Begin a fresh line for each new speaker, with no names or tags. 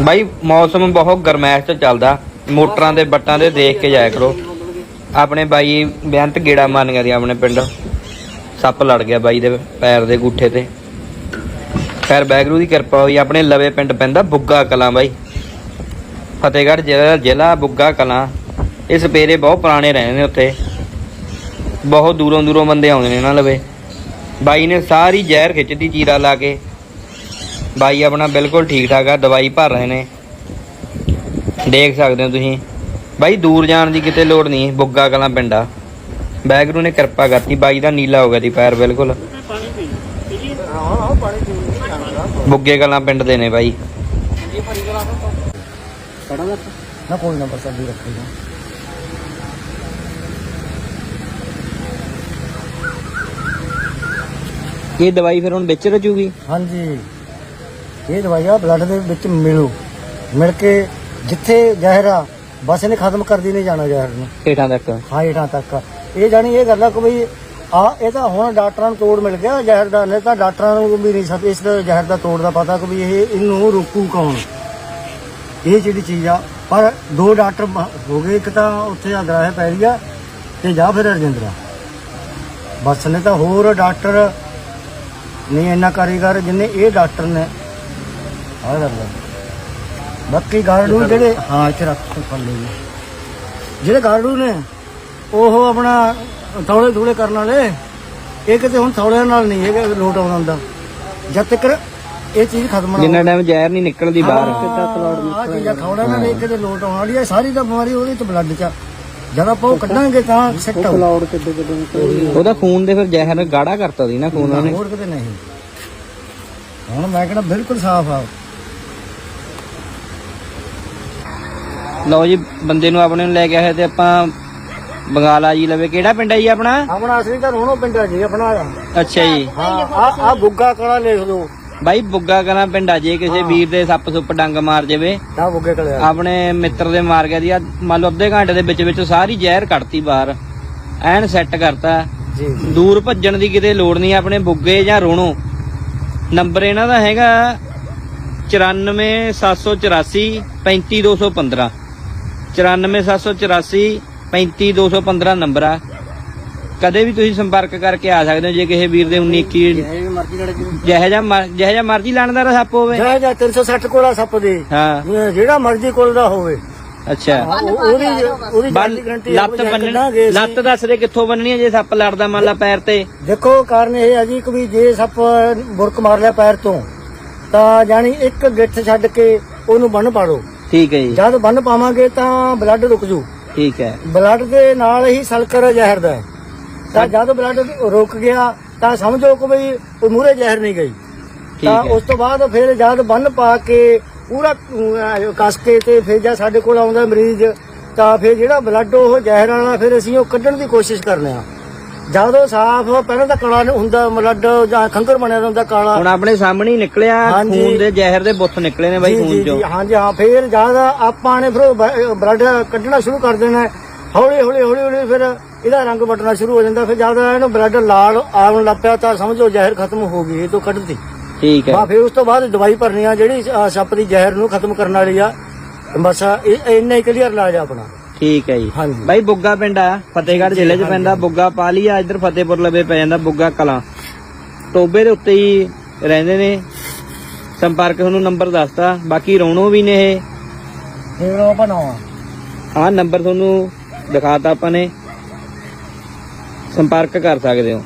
ਬਾਈ, ਮੌਸਮ ਬਹੁਤ ਗਰਮੈਸ਼ ਚ ਚੱਲਦਾ। ਮੋਟਰਾਂ ਦੇ ਬੱਟਾਂ ਦੇ ਦੇਖ ਕੇ ਜਾਇਆ ਕਰੋ। ਆਪਣੇ ਬਾਈ ਬੇਅੰਤ ਗੇੜਾ ਮਾਰਨ ਗਿਆ ਸੀ ਆਪਣੇ ਪਿੰਡ। ਸੱਪ ਲੜ ਗਿਆ ਬਾਈ ਦੇ ਪੈਰ ਦੇ ਗੂਠੇ ਤੇ। ਖੈਰ ਬੈਗਰੂ ਦੀ ਕਿਰਪਾ ਹੋਈ। ਆਪਣੇ ਲਵੇ ਪਿੰਡ ਪੈਂਦਾ ਬੁੱਗਾ ਕਲਾਂ ਬਾਈ। ਫਤਿਹਗੜ੍ਹ ਜ਼ਿਲ੍ਹਾ ਜ਼ਿਲ੍ਹਾ ਬੁੱਗਾ ਕਲਾਂ। ਇਹ ਸਪੇਰੇ ਬਹੁਤ ਪੁਰਾਣੇ ਰਹੇ ਨੇ ਉੱਥੇ। ਬਹੁਤ ਦੂਰੋਂ ਦੂਰੋਂ ਬੰਦੇ ਆਉਂਦੇ ਨੇ ਇਹਨਾਂ ਲਵੇ। ਬਾਈ ਨੇ ਸਾਰੀ ਜ਼ਹਿਰ ਖਿੱਚਦੀ ਚੀਰਾ ਲਾ ਕੇ। ਬਾਈ ਆਪਣਾ ਬਿਲਕੁਲ ਠੀਕ ਠਾਕ ਆ ਦਵਾਈ ਭਰ ਰਹੇ ਨੇ। ਦੇਖ ਸਕਦੇ ਹੋ ਤੁਸੀਂ। ਬਾਈ ਦੂਰ ਜਾਣ ਦੀ ਕਿਤੇ ਲੋੜ ਨਹੀਂ ਬੁੱਗਾ ਕਲਾਂ ਪਿੰਡਾ। ਬੈਗਰੂ ਨੇ ਕਿਰਪਾ ਕਰਤੀ ਬਾਈ ਦਾ ਨੀਲਾ ਹੋ ਗਿਆ ਦੀ ਪੈਰ ਬਿਲਕੁਲ। ਬੁੱਗੇ ਕਲਾਂ ਪਿੰਡ ਦੇ ਨੇ ਬਾਈ।
ਨਾ ਕੋਈ ਨੰਬਰ ਸੱਦੀ ਰੱਖੇਗਾ
ਇਹ ਦਵਾਈ ਫਿਰ ਹੁਣ ਵਿੱਚ ਰਜੂਗੀ
ਹਾਂਜੀ। ਇਹ ਦਵਾਈਆਂ ਬਲੱਡ ਦੇ ਵਿੱਚ ਮਿਲੂ। ਮਿਲ ਕੇ ਜਿੱਥੇ ਜ਼ਹਿਰ ਆ ਬਸ ਇਹਨੇ ਖਤਮ ਕਰਦੀ ਨਹੀਂ ਜਾਣਾ ਜ਼ਹਿਰ ਨੂੰ।
ਹੇਠਾਂ ਤੱਕ।
ਹਾਈਟਾਂ ਤੱਕ। ਇਹ ਜਾਣੀ ਇਹ ਗੱਲ ਆ ਕਿ ਬਈ ਆ ਇਹ ਤਾਂ ਹੁਣ ਡਾਕਟਰਾਂ ਨੂੰ ਤੋੜ ਮਿਲ ਗਿਆ ਜ਼ਹਿਰ ਦਾ। ਨਹੀਂ ਤਾਂ ਡਾਕਟਰਾਂ ਨੂੰ ਵੀ ਨਹੀਂ ਸਭ ਇਸ ਜ਼ਹਿਰ ਦਾ ਤੋੜ ਦਾ ਪਤਾ ਕਿ ਵੀ ਇਹ ਇਹਨੂੰ ਰੋਕੂ ਕੌਣ। ਇਹ ਜਿਹੜੀ ਚੀਜ਼ ਆ ਪਰ ਦੋ ਡਾਕਟਰ ਹੋ ਗਏ ਇੱਕ ਤਾਂ ਉੱਥੇ ਆ ਗ੍ਰਾਹ ਪੈਰੀਆ ਤੇ ਜਾਂ ਫਿਰ ਰਜਿੰਦਰਾ। ਬਸ ਨੇ ਤਾਂ ਹੋਰ ਡਾਕਟਰ ਨਹੀਂ ਇੰਨਾ ਕਾਰੀਗਰ ਜਿੰਨੇ ਇਹ ਡਾਕਟਰ ਨੇ। ਬਾਕੀ ਗਾਰਡੂ ਜਿਹੜੇ ਹਾਂ ਇੱਥੇ ਰੱਖ ਫੜ ਲਈ ਜਿਹੜੇ ਗਾਰਡੂ ਨੇ ਉਹ ਆਪਣਾ ਥੋੜੇ ਥੋੜੇ ਕਰਨ ਵਾਲੇ। ਇਹ ਕਿਤੇ ਹੁਣ ਥੋੜਿਆਂ ਨਾਲ ਨਹੀਂ ਹੈਗਾ ਲੋਟ ਆਉਂਦਾ ਹੁੰਦਾ ਜਦ ਤੱਕ ਇਹ ਚੀਜ਼ ਖਤਮ ਨਾ
ਜਿੰਨਾ ਟਾਈਮ ਜ਼ਹਿਰ ਨਹੀਂ ਨਿਕਲਦੀ ਬਾਹਰ।
ਆ ਚੀਜ਼ਾਂ ਥੋੜਿਆਂ ਨਾਲ ਇੱਕ ਕਿਤੇ ਲੋਟ ਆਉਣ ਵਾਲੀ ਹੈ ਸਾਰੀ ਤਾਂ ਬਿਮਾਰੀ ਉਹਦੇ ਚ ਬਲੱਡ ਚ ਆ। ਜਦ ਆਪਾਂ ਉਹ ਕੱਢਾਂਗੇ ਤਾਂ ਸੈੱਟ ਆਊ। ਕਲਾਉਡ ਕਿੱਡੇ ਕਿੱਡੇ
ਉਹਦਾ ਖੂਨ ਦੇ ਫਿਰ ਜ਼ਹਿਰ ਗਾੜਾ ਕਰਤਾ ਸੀ ਨਾ ਖੂਨ ਉਹਨੇ।
ਹੋਰ ਕਿਤੇ ਨਹੀਂ। ਹੁਣ ਮੈਂ ਕਹਿੰਦਾ ਬਿਲਕੁਲ ਸਾਫ਼ ਆ।
ਲਓ ਜੀ ਬੰਦੇ ਨੂੰ ਆਪਣੇ ਨੂੰ ਲੈ ਕੇ ਆਏ ਤੇ ਆਪਾਂ ਬੰਗਾਲਾ ਜੀ ਲਵੇ। ਕਿਹੜਾ ਪਿੰਡ ਹੈ ਜੀ ਆਪਣਾ?
ਆਪਣਾ ਅਸਲੀ ਤਾਂ ਰੋਣੋ ਪਿੰਡ ਆ ਜੀ ਆਪਣਾ।
ਅੱਛਾ ਜੀ।
ਹਾਂ ਆ ਆ ਬੁੱਗਾ ਕਲਾ ਲਿਖ ਦੋ
ਬਾਈ ਬੁੱਗਾ ਕਲਾਂ ਪਿੰਡ ਆ ਜੇ ਕਿਸੇ ਵੀਰ ਦੇ ਸੱਪ ਸੁੱਪ ਡੰਗ ਮਾਰ ਜਾਵੇ।
ਆ ਬੁੱਗੇ ਕਲੇ
ਆਪਣੇ ਮਿੱਤਰ ਦੇ ਮਾਰ ਗਿਆ ਦੀ ਆ ਮੰਨ ਲਓ ਅੱਧੇ ਘੰਟੇ ਦੇ ਵਿੱਚ ਵਿੱਚ ਸਾਰੀ ਜ਼ਹਿਰ ਕੱਢਤੀ ਬਾਹਰ। ਐਨ ਸੈੱਟ ਕਰਤਾ।
ਜੀ।
ਦੂਰ ਭੱਜਣ ਦੀ ਕਿਤੇ ਲੋੜ ਨਹੀਂ ਆਪਣੇ ਬੁੱਗੇ ਜਾਂ ਰੋਣੋ। ਨੰਬਰ ਇਹਨਾਂ ਦਾ ਹੈਗਾ 94784 35215 94784 35215 ਨੰਬਰ ਆ। ਕਦੇ ਵੀ ਤੁਸੀਂ ਸੰਪਰਕ ਕਰਕੇ ਆ ਸਕਦੇ ਹੋ ਜੇ ਕਿਸੇ ਵੀਰ ਦੇ 19 21
ਇਹ ਮਰਜ਼ੀ ਲੜ ਜੀ
ਜਿਹੋ ਜਿਹਾ ਜਿਹੋ ਜਿਹਾ ਮਰਜ਼ੀ ਲਾਣਦਾਰ ਸੱਪ ਹੋਵੇ।
ਜਾ ਜਾ 360 ਕੋਲਾ ਸੱਪ ਦੇ।
ਹਾਂ।
ਜਿਹੜਾ ਮਰਜ਼ੀ ਕੋਲ ਦਾ ਹੋਵੇ।
ਅੱਛਾ।
ਉਹ- ਉਹਦੀ ਉਹਦੀ ਦੀ ਗਰੰਟੀ
ਲੱਤ ਬੰਨਣੀ ਲੱਤ ਦੱਸ ਦੇ ਕਿੱਥੋਂ ਬੰਨਣੀ ਹੈ ਜੇ ਸੱਪ ਲੜਦਾ ਮੰਨ ਲਾ ਪੈਰ ਤੇ?
ਦੇਖੋ ਕਾਰਨ ਇਹ ਹੈ ਜੀ ਕਿ ਵੀ ਜੇ ਸੱਪ ਬੁਰਕ ਮਾਰ ਲਿਆ ਪੈਰ ਤੋਂ ਤਾਂ ਜਾਨੀ ਇੱਕ ਗਿੱਠ ਛੱਡ ਕੇ ਉਹਨੂੰ ਬੰਨ ਪਾੜੋ।
ਠੀਕ ਹੈ ਜੀ।
ਜਦ ਬੰਨ ਪਾਵਾਂਗੇ ਤਾਂ ਬਲੱਡ ਰੁਕ ਜੂ।
ਠੀਕ ਹੈ।
ਬਲੱਡ ਦੇ ਨਾਲ ਹੀ ਸਲਕਰ ਜ਼ਹਿਰ ਦਾ ਹੈ। ਤਾਂ ਜਦ ਬਲੱਡ ਰੁਕ ਗਿਆ ਤਾਂ ਸਮਝੋ ਕਿ ਵੀ ਉਹ ਮੂਰੇ ਜ਼ਹਿਰ ਨਹੀਂ ਗਈ। ਤਾਂ ਉਸ ਤੋਂ ਬਾਅਦ ਫਿਰ ਜਦ ਬੰਨ ਪਾ ਕੇ ਪੂਰਾ ਕੱਸ ਕੇ ਤੇ ਫਿਰ ਜਦ ਸਾਡੇ ਕੋਲ ਆਉਂਦਾ ਮਰੀਜ਼ ਤਾਂ ਫਿਰ ਜਿਹੜਾ ਬਲੱਡ ਉਹ ਜ਼ਹਿਰ ਵਾਲਾ ਫਿਰ ਅਸੀਂ ਉਹ ਕੱਢਣ ਦੀ ਕੋਸ਼ਿਸ਼ ਕਰਨੇ ਆ। ਜਦੋਂ ਸਾਫ਼ ਪਹਿਲਾਂ ਤਾਂ ਕਾਲਾ ਹੁੰਦਾ ਬਲੱਡ ਜਾਂ ਖੰਗਰ ਬਣਿਆ ਹੁੰਦਾ ਕਾਲਾ।
ਹੁਣ ਆਪਣੇ ਸਾਹਮਣੇ ਹੀ ਨਿਕਲਿਆ
ਹਾਂਜੀ।
ਖੂਨ ਦੇ ਜ਼ਹਿਰ ਦੇ ਬੁੱਤ ਨਿਕਲੇ ਨੇ ਬਾਈ
ਜੀ,
ਖੂਨ
ਜੀ,
ਚੋਂ।
ਜੀ, ਹਾਂਜੀ ਹਾਂ ਫਿਰ ਜਦ ਆਪਾਂ ਨੇ ਫਿਰ ਬਲੱਡ ਕੱਢਣਾ ਸ਼ੁਰੂ ਕਰ ਦੇਣਾ ਹੈ, ਹੌਲੀ ਹੌਲੀ ਹੌਲੀ ਹੌਲੀ ਫਿਰ ਇਹਦਾ ਰੰਗ ਬਟਣਾ ਸ਼ੁਰੂ ਹੋ ਜਾਂਦਾ ਫਿਰ ਜਦ ਇਹਨੂੰ ਬਲੱਡ ਲਾਲ ਆਉਣ ਲੱਗ ਪਿਆ ਤਾਂ ਸਮਝੋ ਜ਼ਹਿਰ ਖਤਮ ਹੋ ਗਈ ਇਹ ਤੋਂ ਕੱਢਤੀ।
ਠੀਕ ਹੈ।
ਬਾ ਫਿਰ ਉਸ ਤੋਂ ਬਾਅਦ ਦਵਾਈ ਭਰਨੀ ਆ ਜਿਹੜੀ ਅ, ਸੱਪ ਦੀ ਜ਼ਹਿਰ ਨੂੰ ਖਤਮ ਕਰਨ ਵਾਲੀ ਆ। ਬਸ ਇਹ ਇੰਨਾ ਹੀ ਕਲੀਅਰ ਇਲਾਜ ਆ ਆਪਣਾ।
ਠੀਕ ਹੈ ਜੀ।
ਹਾਂਜੀ।
ਬਾਈ ਬੁੱਗਾ ਪਿੰਡ ਆ ਫਤਿਹਗੜ੍ਹ ਜ਼ਿਲ੍ਹੇ 'ਚ ਪੈਂਦਾ ਬੁੱਗਾ ਪਾਲੀਆ ਇੱਧਰ ਫਤਿਹਪੁਰ ਲਵੇ ਪੈ ਜਾਂਦਾ ਬੁੱਗਾ ਕਲਾਂ। ਟੋਬੇ ਦੇ ਉੱਤੇ ਹੀ ਰਹਿੰਦੇ ਨੇ। ਸੰਪਰਕ ਤੁਹਾਨੂੰ ਨੰਬਰ ਦੱਸਤਾ ਬਾਕੀ ਰੌਣੋ ਵੀ ਨੇ ਇਹ।
ਫਿਰ ਬਣਾਵਾ
ਆਹ ਨੰਬਰ ਤੁਹਾਨੂੰ ਦਿਖਾਤਾ ਆਪਾਂ ਨੇ। ਸੰਪਰਕ ਕਰ ਸਕਦੇ ਹੋ।